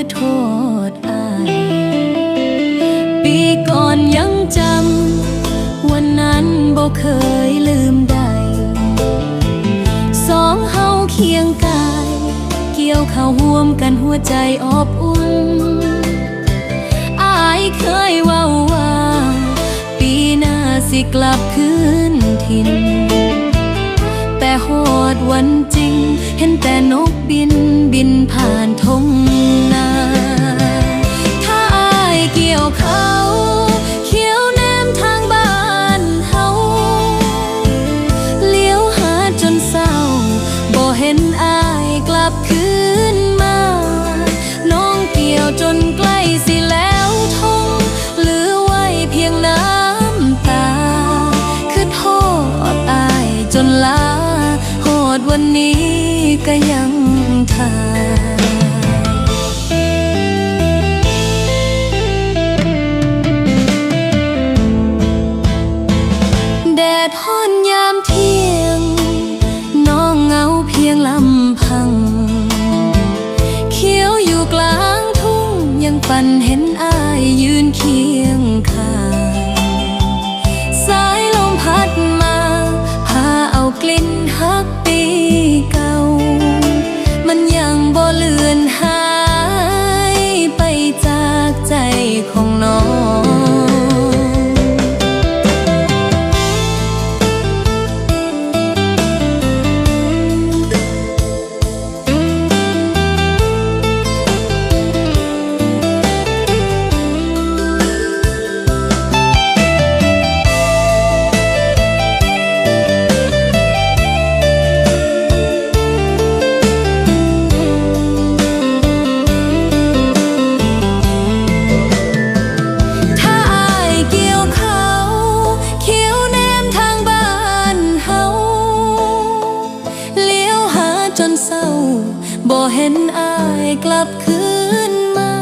คือโทษอายปีก่อนยังจำ วันนั้นบ่เคยลืมได้ สองเฮาเคียงกาย เกี่ยวเข้าวห่วมกันหัวใจอบอุ่นอายเคยว่าว่า ปีหน้าสิกลับคืนถิ่นแต่โหดวันจริง เห็นแต่นกบินบินผ่านทง วันนี้ก็ยังทาแดดฮ้อนยามเที่ยง น้องเหงาเพียงลำพัง เขียวอยู่กลางทุ่งยังฝันเห็นอายยืนเคียงข้าง บ่เห็นอายกลับคืนมา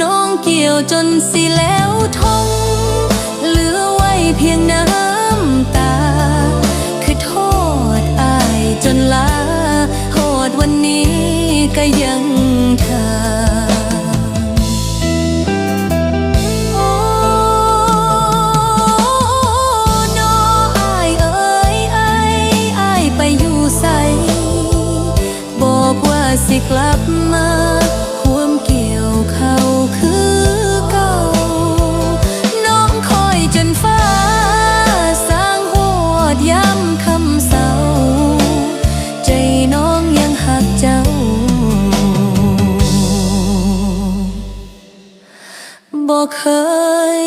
น้องเกี่ยวจนสิแล้วทงเหลือไว้เพียงน้ำตา คือโทษอายจนลาโทษวันนี้ก็ยัง สิกลับมาห่วมเกี่ยวเขาคือเก่า น้องคอยจนฟ้า สร้างโหดย้ำคำเศร้า ใจน้องยังหักเจ้า บ่เคย